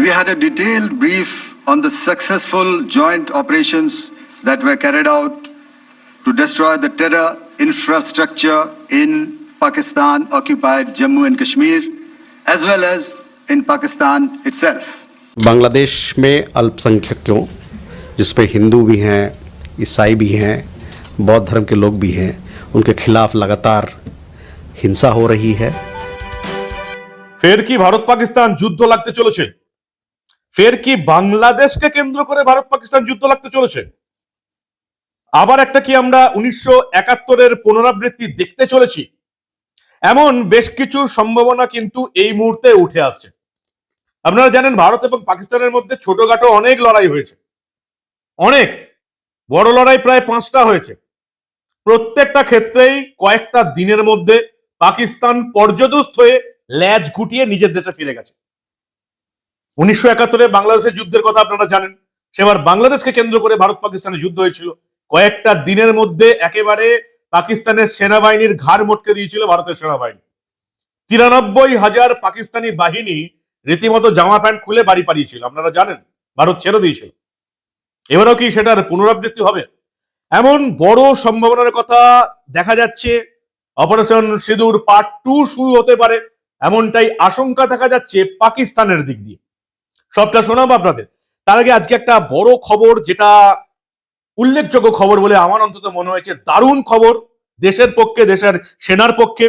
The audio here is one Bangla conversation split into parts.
We had a detailed brief on the successful joint operations that were carried out to destroy the terror infrastructure in Pakistan occupied Jammu and Kashmir, as well as in Pakistan itself. Bangladesh में अल्पसंख्यकों जिसमें हिंदू भी हैं ईसाई भी हैं बौद्ध धर्म के लोग भी हैं उनके खिलाफ लगातार हिंसा हो रही है ফের কি ভারত পাকিস্তান যুদ্ধ লাগতে চলেছে ফের কি বাংলাদেশকে কেন্দ্র করে ভারত পাকিস্তান যুদ্ধ লাগতে চলেছে? আবার একটা কি আমরা উনিশশো একাত্তরের পুনরাবৃত্তি দেখতে চলেছি? এমন বেশ কিছু সম্ভাবনা কিন্তু এই মুহূর্তে উঠে আসছে। আপনারা জানেন ভারত এবং পাকিস্তানের মধ্যে ছোটখাটো অনেক লড়াই হয়েছে। অনেক। বড় লড়াই প্রায় পাঁচটা হয়েছে। প্রত্যেকটা ক্ষেত্রেই কয়েকটা দিনের মধ্যে পাকিস্তান পর্যদস্ত হয়ে ল্যাজ গুটিয়ে নিজের দেশে ফিরে গেছে। উনিশশো একাত্তরে বাংলাদেশের যুদ্ধের কথা আপনারা জানেন। সেবার বাংলাদেশকে কেন্দ্র করে ভারত পাকিস্তানের যুদ্ধ হয়েছিল। কয়েকটা দিনের মধ্যে একেবারে পাকিস্তানের সেনাবাহিনীর ঘাড় মটকে দিয়েছিল ভারতের সেনাবাহিনী। তিরানব্বই হাজার পাকিস্তানি বাহিনী রীতিমতো জামা প্যান্ট খুলে বাড়ি পাঠিয়েছিল আপনারা জানেন, ভারত ছেড়ে দিয়েছিল। এবারও কি সেটার পুনরাবৃত্তি হবে? এমন বড় সম্ভাবনার কথা দেখা যাচ্ছে, অপারেশন সিঁদুর পার্ট টু শুরু হতে পারে। এমনটাই আশঙ্কা দেখা যাচ্ছে পাকিস্তানের দিক দিয়ে। সবটা শোনাবো আপনাদের। তার আগে আজকে একটা বড় খবর, যেটা উল্লেখযোগ্য খবর বলে আমার অন্তত মনে হয়েছে, দারুণ খবর দেশের পক্ষে, দেশের সেনার পক্ষে।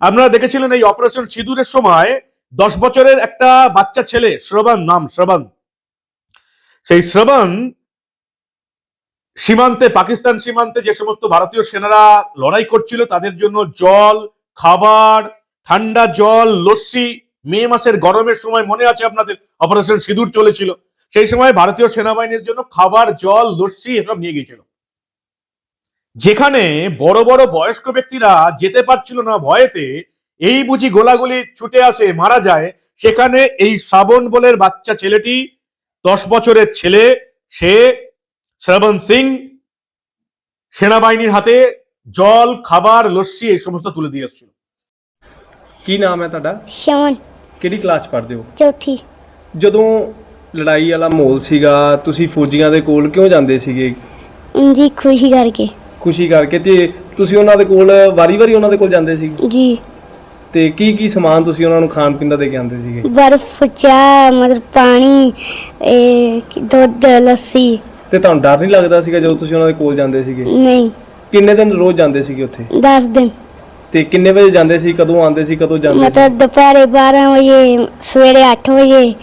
আপনারা দেখেছিলেন এই অপারেশন সিঁদুরের সময় দশ বছরের একটা বাচ্চা ছেলে, শ্রবণ, নাম শ্রবণ। সেই শ্রবণ সীমান্তে, পাকিস্তান সীমান্তে যে সমস্ত ভারতীয় সেনারা লড়াই করছিল, তাদের জন্য জল, খাবার, ঠান্ডা জল, লস্যি মে মাসের গরমের সময় মনে আছে আপনাদের? অপারেশন সিঁদুর চলেছিল। সেই সময় ভারতীয় সেনাবাহিনীর জন্য খাবার জল লস্যি এসব নিয়ে গিয়েছিল। যেখানে বড় বড় বয়স্ক ব্যক্তিরা যেতে পারছিল না ভয়েতে এই বুঝি গোলাগুলি ছুটে আসে মারা যায়। সেখানে এই শ্রাবণ বলের বাচ্চা ছেলেটি দশ বছরের ছেলে সে শ্রাবণ সিং সেনাবাহিনীর হাতে জল খাবার লস্যি এই সমস্ত তুলে দিয়ে আসছিল। কি নাম এটা শ্যামন ਕਿਹੜੀ ਕਲਾਸ ਪੜ੍ਹਦੇ ਹੋ? ਚੌਥੀ। ਜਦੋਂ ਲੜਾਈ ਵਾਲਾ ਮਾਹੌਲ ਸੀਗਾ ਤੁਸੀਂ ਫੌਜੀਆਂ ਦੇ ਕੋਲ ਕਿਉਂ ਜਾਂਦੇ ਸੀਗੇ? ਜੀ ਖੁਸ਼ੀ ਕਰਕੇ। ਖੁਸ਼ੀ ਕਰਕੇ ਤੇ ਤੁਸੀਂ ਉਹਨਾਂ ਦੇ ਕੋਲ ਵਾਰੀ-ਵਾਰੀ ਉਹਨਾਂ ਦੇ ਕੋਲ ਜਾਂਦੇ ਸੀ? ਜੀ। ਤੇ ਕੀ ਕੀ ਸਮਾਨ ਤੁਸੀਂ ਉਹਨਾਂ ਨੂੰ ਖਾਣ ਪੀਣ ਦਾ ਦੇ ਕੇ ਆਉਂਦੇ ਸੀਗੇ? ਬਰਫ਼ ਚਾਹ ਮਤਲਬ ਪਾਣੀ ਇਹ ਦੁੱਧ ਲੱਸੀ। ਤੇ ਤੁਹਾਨੂੰ ਡਰ ਨਹੀਂ ਲੱਗਦਾ ਸੀਗਾ ਜਦੋਂ ਤੁਸੀਂ ਉਹਨਾਂ ਦੇ ਕੋਲ ਜਾਂਦੇ ਸੀਗੇ? ਨਹੀਂ। ਕਿੰਨੇ ਦਿਨ ਰੋਜ਼ ਜਾਂਦੇ ਸੀਗੇ ਉੱਥੇ? 10 ਦਿਨ। ਤੇ ਕਿੰਨੇ ਵਜੇ ਜਾਂਦੇ ਸੀ ਕਦੋਂ ਆਉਂਦੇ ਸੀ ਕਦੋਂ ਜਾਂਦੇ ਸੀ? ਮਤਲਬ ਦੁਪਹਿਰੇ 12 ਵਜੇ ਸਵੇਰੇ 8 ਵਜੇ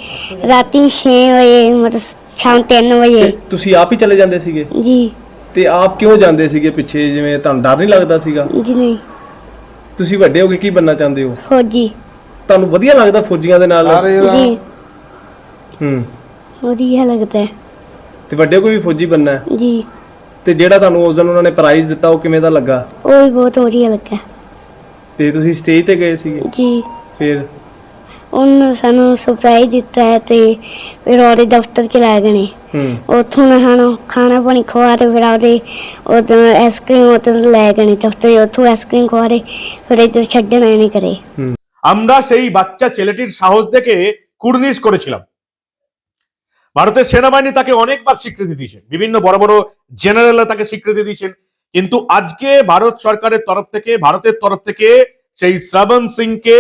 ਰਾਤੀ 6 ਵਜੇ ਮਤਲਬ ਸ਼ਾਮ 3 ਤੇ ਵਜੇ ਤੁਸੀਂ ਆਪ ਹੀ ਚਲੇ ਜਾਂਦੇ ਸੀਗੇ? ਜੀ। ਤੇ ਆਪ ਕਿਉਂ ਜਾਂਦੇ ਸੀਗੇ ਪਿੱਛੇ ਜਿਵੇਂ ਤੁਹਾਨੂੰ ਡਰ ਨਹੀਂ ਲੱਗਦਾ ਸੀਗਾ? ਜੀ ਨਹੀਂ। ਤੁਸੀਂ ਵੱਡੇ ਹੋ ਕੇ ਕੀ ਬੰਨਾ ਚਾਹੁੰਦੇ ਹੋ? ਫੌਜੀ। ਤੁਹਾਨੂੰ ਵਧੀਆ ਲੱਗਦਾ ਫੌਜੀਆਂ ਦੇ ਨਾਲ? ਜੀ। ਹੂੰ। ਵਧੀਆ ਲੱਗਦਾ ਹੈ। ਤੇ ਵੱਡੇ ਕੋਈ ਵੀ ਫੌਜੀ ਬੰਨਾ ਹੈ? ਜੀ। ਤੇ ਜਿਹੜਾ ਤੁਹਾਨੂੰ ਉਸ ਦਿਨ ਉਹਨਾਂ ਨੇ ਪ੍ਰਾਈਜ਼ ਦਿੱਤਾ ਉਹ ਕਿਵੇਂ ਦਾ ਲੱਗਾ? ਉਹ ਵੀ ਬਹੁਤ ਵਧੀਆ ਲੱਗਾ। ਤੇ ਤੁਸੀਂ ਸਟੇਜ ਤੇ ਗਏ ਸੀਗੇ ਜੀ ਫਿਰ ਉਹਨੇ ਸਾਨੂੰ ਸਰਪ੍ਰਾਈਜ਼ ਦਿੱਤਾ ਹੈ ਤੇ ਫਿਰ ਉਹਦੇ ਦਫ਼ਤਰ ਚ ਲੈ ਗਏ ਨੇ ਹੂੰ ਉੱਥੋਂ ਨਾ ਸਾਨੂੰ ਖਾਣਾ ਪਾਣੀ ਖਵਾ ਤੇ ਫਿਰ ਆਪਦੇ ਉਦੋਂ ਆਈਸਕ੍ਰੀਮ ਉਦੋਂ ਲੈ ਗਏ ਨੇ ਦਫ਼ਤਰ ਉੱਥੋਂ ਆਈਸਕ੍ਰੀਮ ਖਵਾ ਦੇ ਫਿਰ ਇੱਧਰ ਛੱਡਣ ਆਏ ਨਹੀਂ ਕਰੇ আমরা সেই বাচ্চা ছেলেটির সাহস দেখে কুর্নিশ করেছিলাম ভারতের সেনাবাহিনী তাকে অনেকবার স্বীকৃতি দিয়েছেন বিভিন্ন বড় বড় জেনারেলরা তাকে স্বীকৃতি দিয়েছেন কিন্তু আজকে ভারত সরকারের তরফ থেকে, ভারতের তরফ থেকে সেই শ্রাবণ সিংকে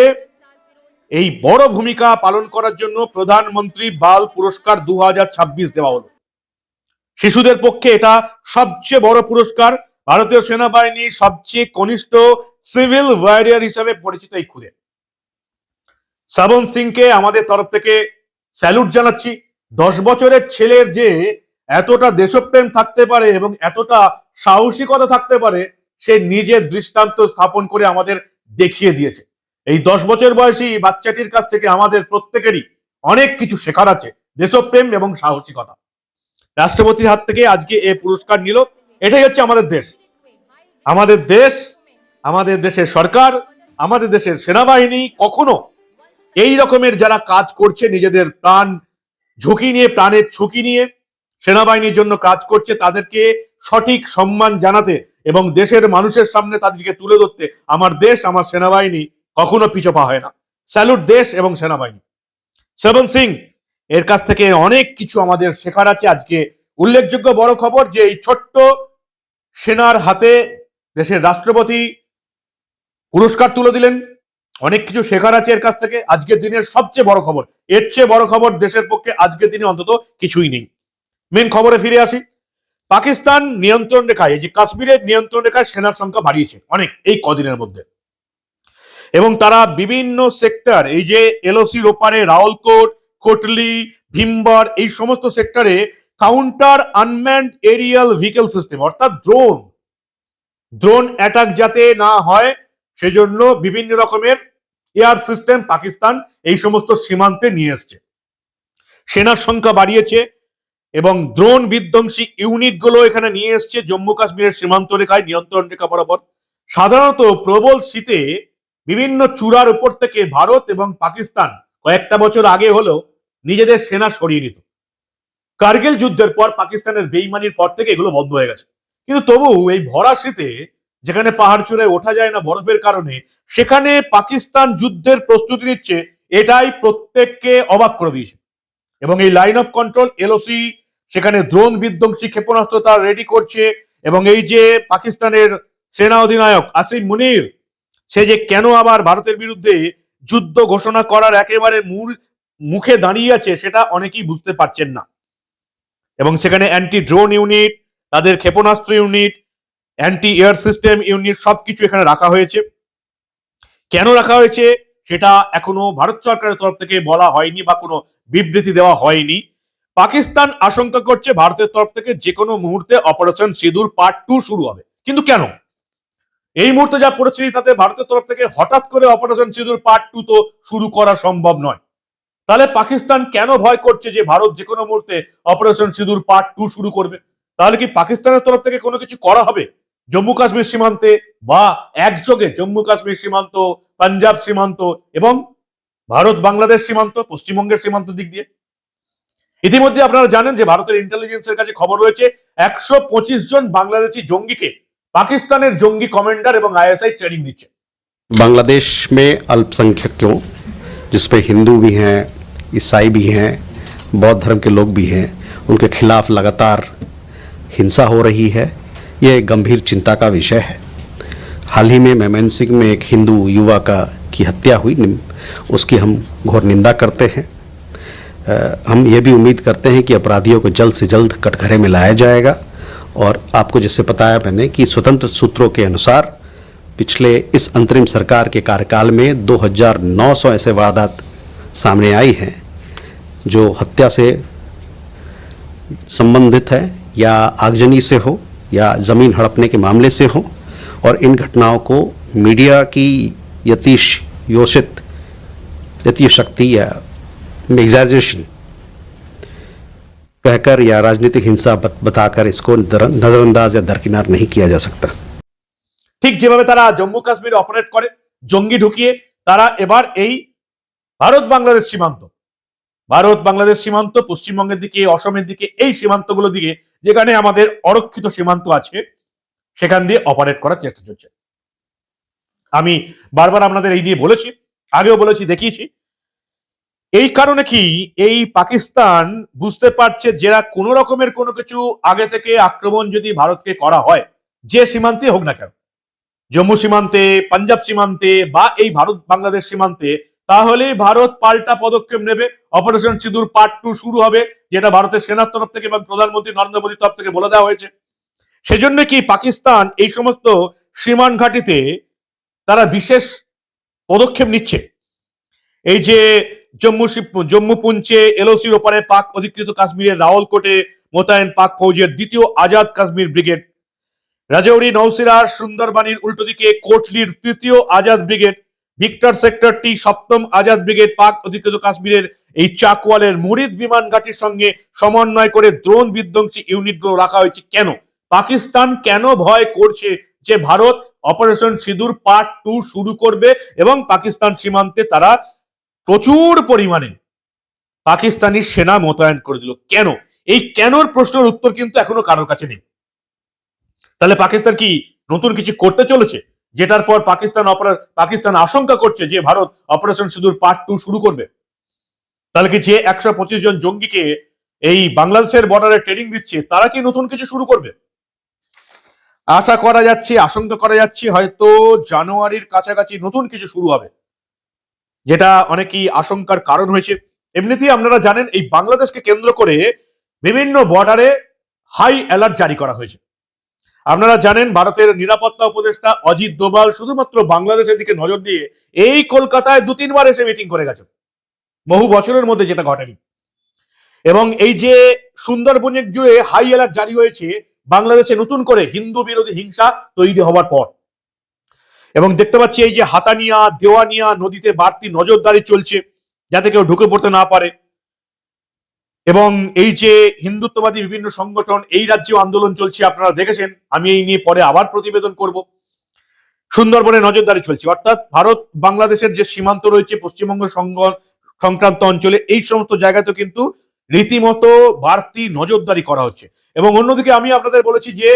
এই বড় ভূমিকা পালন করার জন্য প্রধানমন্ত্রী বাল পুরস্কার দু দেওয়া হলো। শিশুদের পক্ষে এটা সবচেয়ে বড় পুরস্কার। ভারতীয় সেনাবাহিনী সবচেয়ে কনিষ্ঠ সিভিল ওয়ারিয়ার হিসাবে পরিচিত এই খুদে। শ্রাবণ সিংকে আমাদের তরফ থেকে স্যালুট জানাচ্ছি। দশ বছরের ছেলের যে এতটা দেশপ্রেম থাকতে পারে এবং এতটা সাহসিকতা থাকতে পারে, সে নিজের দৃষ্টান্ত স্থাপন করে আমাদের দেখিয়ে দিয়েছে। এই দশ বছর বয়সী বাচ্চাটির কাছ থেকে আমাদের প্রত্যেকেরই অনেক কিছু শেখার আছে, দেশপ্রেম এবং সাহসিকতা। রাষ্ট্রপতির হাত থেকে আজকে এ পুরস্কার নিল, এটাই হচ্ছে আমাদের দেশ। আমাদের দেশ, আমাদের দেশের সরকার, আমাদের দেশের সেনাবাহিনী, কখনো এই রকমের যারা কাজ করছে, নিজেদের প্রাণ ঝুঁকি নিয়ে, প্রাণের ঝুঁকি নিয়ে, সেনাবাহিনীর জন্য কাজ করছে, তাদেরকে সঠিক সম্মান জানাতে এবং দেশের মানুষের সামনে তাদেরকে তুলে ধরতে আমার দেশ, আমার সেনাবাহিনী কখনো পিছপা হয় না। স্যালুট দেশ এবং সেনাবাহিনী। শ্রবণ সিং, এর কাছ থেকে অনেক কিছু আমাদের শেখার আছে। আজকে উল্লেখযোগ্য বড় খবর যে এই ছোট্ট সেনার হাতে দেশের রাষ্ট্রপতি পুরস্কার তুলে দিলেন। অনেক কিছু শেখার আছে এর কাছ থেকে। আজকের দিনের সবচেয়ে বড় খবর, এর চেয়ে বড় খবর দেশের পক্ষে আজকের দিনে অন্তত কিছুই নেই। মেন খবরে ফিরে আসি। পাকিস্তান নিয়ন্ত্রণ রেখায়, এই যে কাশ্মীরের নিয়ন্ত্রণ রেখায় সেনার সংখ্যা বাড়িয়েছে অনেক এই কদিনের মধ্যে। এবং তারা বিভিন্ন সেক্টর এই যে এলওসির ওপারে রাওলকোট, কোটলি, ভীমবার, এই সমস্ত সেক্টরে counter unmanned aerial vehicle system অর্থাৎ ড্রোন ড্রোন অ্যাটাক যাতে না হয়, সেজন্য বিভিন্ন রকমের এয়ার সিস্টেম পাকিস্তান এই সমস্ত সীমান্তে নিয়ে এসছে। সেনার সংখ্যা বাড়িয়েছে এবং ড্রোন বিধ্বংসী ইউনিটগুলো এখানে নিয়ে এসছে জম্মু কাশ্মীরের সীমান্ত রেখায় নিয়ন্ত্রণ রেখা বরাবর। সাধারণত প্রবল শীতে বিভিন্ন চূড়ার উপর থেকে ভারত এবং পাকিস্তান কয়েকটা বছর আগে হলেও নিজেদের সেনা সরিয়ে নিত। কার্গিল যুদ্ধের পর পাকিস্তানের বেইমানির পর থেকে এগুলো বন্ধ হয়ে গেছে। কিন্তু তবু এই ভরা শীতে যেখানে পাহাড় চূড়ায় ওঠা যায় না বরফের কারণে, সেখানে পাকিস্তান যুদ্ধের প্রস্তুতি নিচ্ছে এটাই প্রত্যেককে অবাক করে দিয়েছে। এবং এই লাইন অফ কন্ট্রোল এলওসি সেখানে ড্রোন বিধ্বংসী ক্ষেপণাস্ত্র তারা রেডি করছে এবং এই যে পাকিস্তানের সেনা অধিনায়ক আসিম মুনির, সে যে কেন আবার ভারতের বিরুদ্ধে যুদ্ধ ঘোষণা করার একেবারে মূল মুখে দাঁড়িয়ে আছে সেটা অনেকেই বুঝতে পারছেন না। এবং সেখানে অ্যান্টি ড্রোন ইউনিট তাদের ক্ষেপণাস্ত্র unit anti air system unit সবকিছু এখানে রাখা হয়েছে। কেন রাখা হয়েছে সেটা এখনও ভারত সরকারের তরফ থেকে বলা হয়নি বা কোনো বিবৃতি দেওয়া হয়নি। পাকিস্তান আশঙ্কা করছে ভারতের তরফ থেকে যে কোনো মুহূর্তে অপারেশন সিঁদুর পার্ট টু শুরু হবে। কিন্তু কেন? এই মুহূর্তে যা পরিস্থিতি, তাতে ভারতের তরফ থেকে হঠাৎ করে অপারেশন সিঁদুর পার্ট টু তো শুরু করা সম্ভব নয়। তাহলে পাকিস্তান কেন ভয় করছে যে ভারত যে কোনো মুহূর্তে অপারেশন সিঁদুর পার্ট টু শুরু করবে? তাহলে কি পাকিস্তানের তরফ থেকে কোনো কিছু করা হবে? জম্মু কাশ্মীর সীমান্তে বা একযোগে জম্মু কাশ্মীর সীমান্ত, পাঞ্জাব সীমান্ত এবং ভারত বাংলাদেশ সীমান্ত, পশ্চিমবঙ্গের সীমান্ত দিক দিয়ে? ইতিমধ্যে আপনারা জানেন যে ভারতের ইন্টেলিজেন্সের কাছে খবর রয়েছে একশো পঁচিশ জন বাংলাদেশি জঙ্গিকে পাকিস্তানের জঙ্গি কমান্ডার এবং আইএসআই ট্রেনিং দিচ্ছে बांग्लादेश में अल्पसंख्यकों जिसपे हिंदू भी हैं ईसाई भी हैं बौद्ध धर्म के लोग भी हैं उनके खिलाफ लगातार हिंसा हो रही है यह एक गंभीर चिंता का विषय है हाल ही में मैमन सिंह में एक हिंदू युवा का की हत्या हुई निम- उसकी हम घोर निंदा करते हैं अ, हम ये भी उम्मीद करते हैं कि अपराधियों को जल्द से जल्द कटघरे में लाया जाएगा। और आपको जैसे बताया मैंने कि स्वतंत्र सूत्रों के अनुसार पिछले इस अंतरिम सरकार के कार्यकाल में 2900 ऐसे वारदात सामने आई हैं, जो हत्या से संबंधित है, या आगजनी से हो, या ज़मीन हड़पने के मामले से हो। और इन घटनाओं को मीडिया की यतीश योषित यतीय शक्ति या एग्जैजरेशन कहकर या राजनीतिक हिंसा बत- बताकर इसको नजर- नजरअंदाज या दरकिनार नहीं किया जा सकता ঠিক যেভাবে তারা জম্মু কাশ্মীরে অপারেট করে জঙ্গি ঢুকিয়ে তারা এবার এই ভারত বাংলাদেশ সীমান্ত ভারত বাংলাদেশ সীমান্ত পশ্চিমবঙ্গের দিকে অসমের দিকে এই সীমান্তগুলো দিকে যেখানে আমাদের অরক্ষিত সীমান্ত আছে সেখান দিয়ে অপারেট করার চেষ্টা চলছে আমি বারবার আপনাদের এই নিয়ে বলেছি আগেও বলেছি দেখিয়েছি এই কারণে কি এই পাকিস্তান বুঝতে পারছে যারা কোন রকমের কোনো কিছু আগে থেকে আক্রমণ যদি ভারতকে করা হয়, যে সীমান্তে হোক না কেন, জম্মু সীমান্তে, পাঞ্জাব সীমান্তে বা এই ভারত বাংলাদেশ সীমান্তে, তাহলে ভারত পাল্টা পদক্ষেপ নেবে। অপারেশন সিঁদুর পার্ট টু শুরু হবে, যেটা ভারতের সেনার তরফ থেকে এবং প্রধানমন্ত্রী নরেন্দ্র মোদীর তরফ থেকে বলে দেওয়া হয়েছে। সেজন্য কি পাকিস্তান এই সমস্ত সীমান ঘাটিতে তারা বিশেষ পদক্ষেপ নিচ্ছে? এই যে জম্মু জম্মু পুঞ্চে এলওসির ওপারে পাক অধিকৃত কাশ্মীরের রাওয়ালকোটে মোতায়েন পাক ফৌজের দ্বিতীয় আজাদ কাশ্মীর ব্রিগেড। রাজৌরি নৌসিরার সুন্দরবানির উল্টো দিকে কোটলির তৃতীয় আজাদ ব্রিগেড, ভিক্টর সেক্টরটি সপ্তম আজাদ ব্রিগেড পাক অধিকৃত কাশ্মীরের এই চাকওয়ালের মুরিদ বিমান ঘাটির সঙ্গে সমন্বয় করে ড্রোন বিধ্বংসী ইউনিটগুলো রাখা হয়েছে কেন? পাকিস্তান কেন ভয় করছে যে Bharat operation Sindoor part two শুরু করবে এবং পাকিস্তান সীমান্তে তারা প্রচুর পরিমাণে পাকিস্তানি সেনা মোতায়েন করে দিল। কেন? এই কেনর প্রশ্নের উত্তর কিন্তু এখনও কারোর কাছে নেই। তাহলে পাকিস্তান কি নতুন কিছু করতে চলেছে? যেটার পর পাকিস্তান পাকিস্তান আশঙ্কা করছে যে Bharat operation Sindoor part two শুরু করবে। তাহলে কি যে একশো পঁচিশ জন জঙ্গিকে এই বাংলাদেশের বর্ডারে ট্রেনিং দিচ্ছে, তারা কি নতুন কিছু শুরু করবে? আশা করা যাচ্ছে, আশঙ্কা করা যাচ্ছে হয়তো জানুয়ারির কাছাকাছি নতুন কিছু শুরু হবে। যেটা অনেকেই আশঙ্কার কারণ হয়েছে। এমনিতেই আপনারা জানেন, এই বাংলাদেশকে কেন্দ্র করে বিভিন্ন বর্ডারে হাই অ্যালার্ট জারি করা হয়েছে। আপনারা জানেন, ভারতের নিরাপত্তা উপদেষ্টা অজিত দোভাল শুধুমাত্র বাংলাদেশের দিকে নজর দিয়ে এই কলকাতায় দু তিনবার এসে মিটিং করে গেছে বহু বছরের মধ্যে যেটা ঘটেনি। এবং এই যে সুন্দরবনের জুড়ে হাই অ্যালার্ট জারি হয়েছে, বাংলাদেশে নতুন করে হিন্দু বিরোধী হিংসা তৈরি হওয়ার পর। এবং দেখতে পাচ্ছি এই যে হাতানিয়া, দেওয়ানিয়া নদীতে বাড়তি নজরদারি চলছে, যাতে কেউ ঢুকে পড়তে না পারে। এবং এই যে হিন্দুত্ববাদী বিভিন্ন সংগঠন, এই রাজ্যেও আন্দোলন চলছে, আপনারা দেখেছেন, আমি এই নিয়ে পরে আবার প্রতিবেদন করব। সুন্দরবনে নজরদারি চলছে, অর্থাৎ ভারত, বাংলাদেশের যে সীমান্ত রয়েছে, পশ্চিমবঙ্গ সংক্রান্ত অঞ্চলে, এই সমস্ত জায়গাতেও কিন্তু রীতিমতো বাড়তি নজরদারি করা হচ্ছে। এবং অন্যদিকে আমি আপনাদের বলেছি যে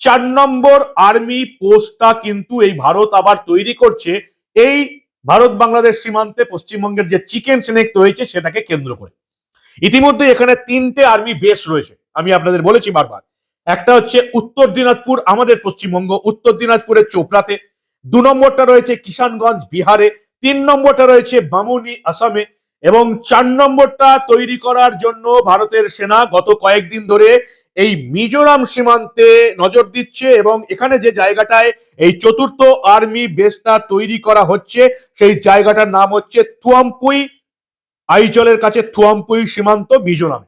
চার নম্বর আর্মি পোস্টটা কিন্তু এই ভারত আবার তৈরি করছে। এই ভারত বাংলাদেশ সীমান্তে পশ্চিমবঙ্গের যে চিকেন স্নেক রয়েছে সেটাকে কেন্দ্র করে। ইতিমধ্যে এখানে তিনটে আর্মি বেস রয়েছে। আমি আপনাদের বলেছি বারবার। একটা হচ্ছে উত্তর দিনাজপুর, আমাদের পশ্চিমবঙ্গ, উত্তর দিনাজপুরের চোপড়াতে। দু নম্বরটা রয়েছে কিষানগঞ্জ, বিহারে। তিন নম্বরটা রয়েছে বামুনি, আসামে। এবং চার নম্বরটা তৈরি করার জন্য ভারতের সেনা গত কয়েকদিন ধরে এই মিজোরাম সীমান্তে নজর দিচ্ছে এবং এখানে যে জায়গাটায় এই চতুর্থ আর্মি বেসটা তৈরি করা হচ্ছে, সেই জায়গাটার নাম হচ্ছে থুয়ামপুই। আইচলের কাছে থুয়ামপুই সীমান্ত মিজোরাম।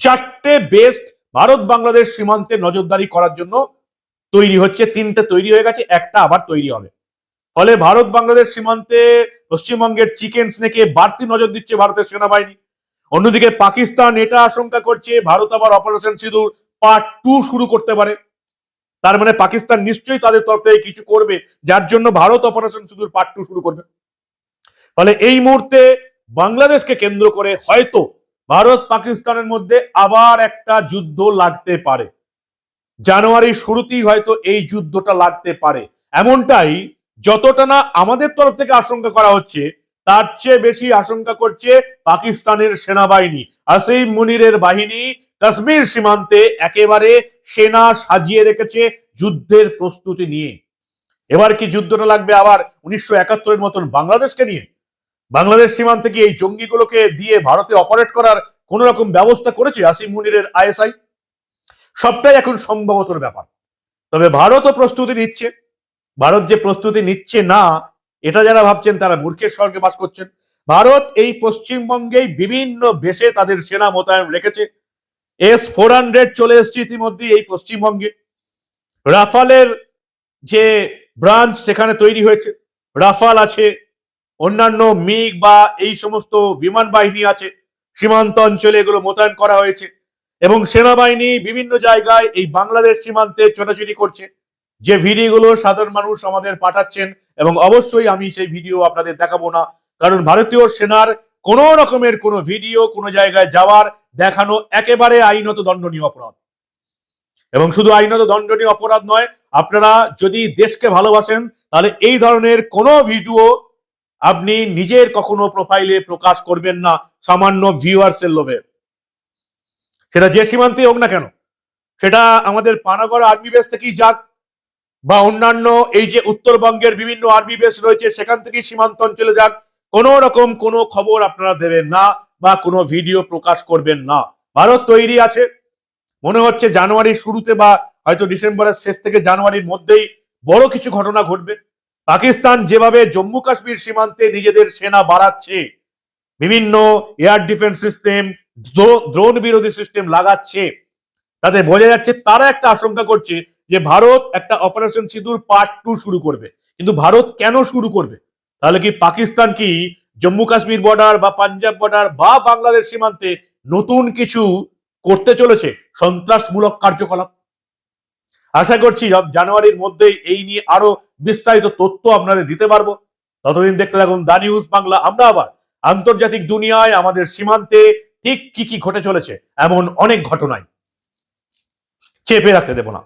চারটে বেস্ট ভারত বাংলাদেশ সীমান্তে নজরদারি করার জন্য তৈরি হচ্ছে, তিনটে তৈরি হয়ে গেছে, একটা আবার তৈরি হবে। ফলে ভারত বাংলাদেশ সীমান্তে পশ্চিমবঙ্গের চিকেন স্নেকে বাড়তি নজর দিচ্ছে ভারতের সেনাবাহিনী। অন্যদিকে পাকিস্তান এটা আশঙ্কা করছে, ভারত আবার অপারেশন সিঁদুর পার্ট টু শুরু করতে পারে। তার মানে পাকিস্তান নিশ্চয়ই তাদের তরফ থেকে কিছু করবে, যার জন্য Bharat operation Sindoor part two শুরু করবে। ফলে এই মুহূর্তে বাংলাদেশকে কেন্দ্র করে হয়তো ভারত পাকিস্তানের মধ্যে আবার একটা যুদ্ধ লাগতে পারে। জানুয়ারির শুরুতেই হয়তো এই যুদ্ধটা লাগতে পারে। এমনটাই যতটা না আমাদের তরফ থেকে আশঙ্কা করা হচ্ছে তার চেয়ে বেশি আশঙ্কা করছে পাকিস্তানের সেনাবাহিনী। আসিম মুনিরের বাহিনী কাশ্মীর সীমান্তে একেবারে সেনা সাজিয়ে রেখেছে যুদ্ধের প্রস্তুতি নিয়ে। এবার কি যুদ্ধটা লাগবে আবার উনিশশো একাত্তরের মতন বাংলাদেশকে নিয়ে? বাংলাদেশ সীমান্তে কি এই জঙ্গিগুলোকে দিয়ে ভারতে অপারেট করার কোন রকম ব্যবস্থা করেছে আসিম মুনিরের আইএসআই? সবটাই এখন সম্ভবতর ব্যাপার। তবে ভারতও প্রস্তুতি নিচ্ছে। ভারত যে প্রস্তুতি নিচ্ছে না এটা যারা ভাবছেন তারা মূর্খের স্বর্গে বাস করছেন। ভারত এই পশ্চিমবঙ্গেই বিভিন্ন বেশে তাদের সেনা মোতায়েন রেখেছে। এস ফোর হান্ড্রেড চলে এসছে ইতিমধ্যে এই পশ্চিমবঙ্গে। রাফালের যে ব্রাঞ্চ সেখানে তৈরি হয়েছে। রাফাল আছে, অন্যান্য মিগ বা এই সমস্ত বিমান বাহিনী আছে, সীমান্ত অঞ্চলে এগুলো মোতায়েন করা হয়েছে। এবং সেনাবাহিনী বিভিন্ন জায়গায় এই বাংলাদেশ সীমান্তে ছোটাছুটি করছে। যে ভিডিওগুলো সাধারণ মানুষ আমাদের পাঠাচ্ছেন এবং অবশ্যই আমি সেই ভিডিও আপনাদের দেখাবো না। কারণ ভারতীয় সেনার কোনো রকমের কোনো ভিডিও কোনো জায়গায় যাওয়ার দেখানো একেবারে আইনত দণ্ডনীয় অপরাধ। এবং শুধু আইনত দণ্ডনীয় অপরাধ নয়, আপনারা যদি দেশকে ভালোবাসেন, তাহলে এই ধরনের কোনো ভিডিও আপনি নিজের কখনো প্রোফাইলে প্রকাশ করবেন না, সামান্য ভিউয়ার্সের লোভে। সেটা যে সীমান্তে হোক না কেন, সেটা আমাদের পানাগড় আর্মি বেস থেকেই যাক বা অন্যান্য এই যে উত্তরবঙ্গের বিভিন্ন আর্মি বেস রয়েছে, সেখান থেকেই সীমান্ত অঞ্চলে যাক কোনো রকম কোনো খবর আপনারা দেবেন না বা কোনো ভিডিও প্রকাশ করবেন না। ভারত তৈরি আছে। মনে হচ্ছে জানুয়ারির শুরুতে বা হয়তো ডিসেম্বরের শেষ থেকে জানুয়ারির মধ্যেই বড় কিছু ঘটনা ঘটবে। পাকিস্তান যেভাবে জম্মু কাশ্মীর সীমান্তে নিজেদের সেনা বাড়াচ্ছে, বিভিন্ন এয়ার ডিফেন্স সিস্টেম ড্রোন বিরোধী সিস্টেম লাগাচ্ছে, তাতে বোঝা যাচ্ছে তারা একটা আশঙ্কা করছে যে ভারত একটা অপারেশন সিঁদুর পার্ট টু শুরু করবে। কিন্তু ভারত কেন শুরু করবে? তাহলে কি পাকিস্তান কি জম্মু কাশ্মীর বর্ডার বা পাঞ্জাব বর্ডার বা বাংলাদেশ সীমান্তে নতুন কিছু করতে চলেছে? সন্ত্রাসমূলক কার্যকলাপ। আশা করছি জানুয়ারির মধ্যেই এই নিয়ে আরও বিস্তারিত তথ্য আপনাদের দিতে পারব। ততদিন দেখতে থাকুন দা নিউজ বাংলা। আমরা আবার আন্তর্জাতিক দুনিয়ায় আমাদের সীমান্তে ঠিক কি কি ঘটে চলেছে, এমন অনেক ঘটনায় চেপে রাখতে দেব না।